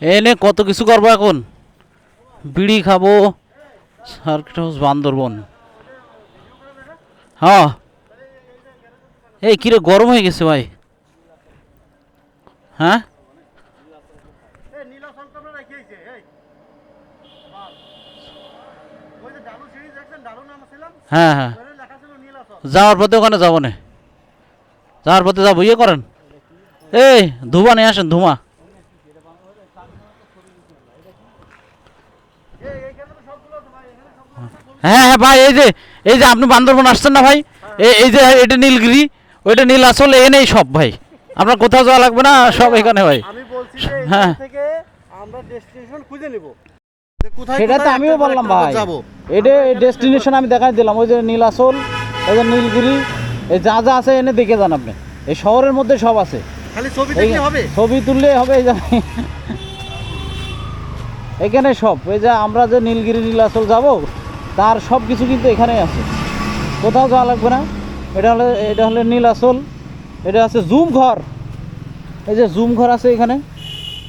এনে কত কিছু করব এখন? বিড়ি খাব সার্কিট হাউস বান্দরবন। হ্যাঁ। এই কিরে গরম হয়ে গেছে ভাই। হ্যাঁ? হ্যাঁ হ্যাঁ। যাওয়ার পথে ওখানে যাব না। যাওয়ার পথে যাব ইয়ে করেন। এই, ধুমা নিয়ে আসেন, ধুমা। হ্যাঁ হ্যাঁ ভাই এই যে এই যে আপনি বান্দরবন আসছেন না ভাই? এই- এই যে এটা নীলগিরি ওইটা নীল আসলে এনেই সব ভাই। আপনার কোথাও যাওয়া লাগবে না সব এখানে ভাই। আমি বলছি যে হ্যাঁ। আমরা ডেস্টিনেশন খুঁজে নেব। সেটা তো আমিও বললাম ভাই। এটা ডেস্টিনেশন আমি দেখাই দিলাম। ওই যে নীলাচল এই যে নীলগিরি এই যা যা আছে এনে দেখে যান আপনি। এই শহরের মধ্যে সব আছে। ছবি তুললে হবে। এই যে এখানে সব। এই যে আমরা যে নীলগিরি নীলাচল যাব তার সব কিছু কিন্তু এখানেই আছে। কোথাও যাওয়া লাগবে না। এটা হলে এটা হলে নীলাচল, এটা আছে জুম ঘর। এই যে জুম ঘর আছে এখানে,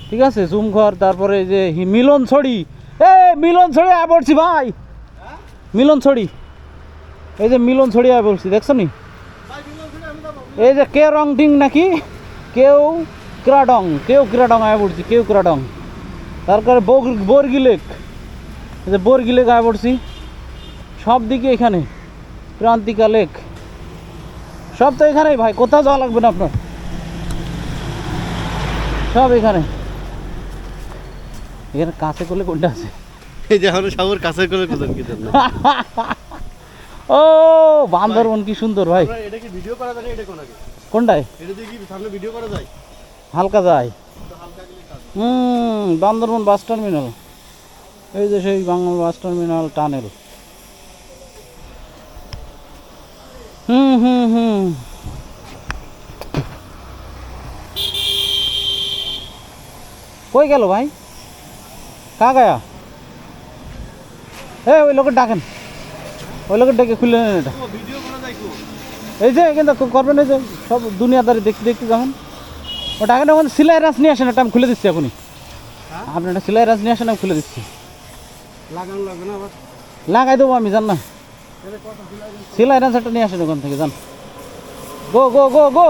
ঠিক আছে? জুম ঘর, তারপরে এই যে মিলন ছড়ি। এ, মিলন ছড়ি আয় পড়ছি ভাই। মিলন ছড়ি। এই যে মিলন ছড়ি আয় বলছি, দেখছ নি? এই যে কে রং ডিং নাকি? কেউ ক্রাডং কেউ ক্রাডং আয় পড়ছি কেউ ক্রাডং। তারপরে বগ- বর্গি লেক। এই যে বর্গি লেক আয় পড়ছি সব দিকে এখানে ক্রান্তিকা লেক। সব তো এখানেই ভাই কোথাও যাওয়া লাগবে না আপনার? সব এখানে। এখানে কাছে করলে কোনটা আছে? এই যে আমরা সাগর কাছে করে খুঁজেন কি ও বান্দরবন কি সুন্দর ভাই। এটা কি ভিডিও করা যায় এটা কোন আগে? কোনটায়? এটা দিয়ে কি সামনে ভিডিও করা যায়? হালকা যায়। হুম বান্দরবন বাস টার্মিনাল। এই যে সেই বাংলা বাস টার্মিনাল টানেল। হুম হুম হুম। কই গেল ভাই? কা গায়া? এ ওই লোকের ডাকেন। ওই লোকের ডেকে খুলে নেন এটা। এই যে কিন্তু করবেন এই যে সব দুনিয়াদারি দেখতে দেখতে যাবেন ওটা আগে না সিলাই রাস নিয়ে আসেন এটা আমি খুলে দিচ্ছি এখনই। হ্যাঁ? আপনি একটা সিলাই রাস নিয়ে আসেন আমি খুলে দিচ্ছি। লাগানো লাগবে না লাগাই দেবো আমি জান না। সিলাই একটা নিয়ে আসেন দোকান থেকে যান। গো গো গো গো!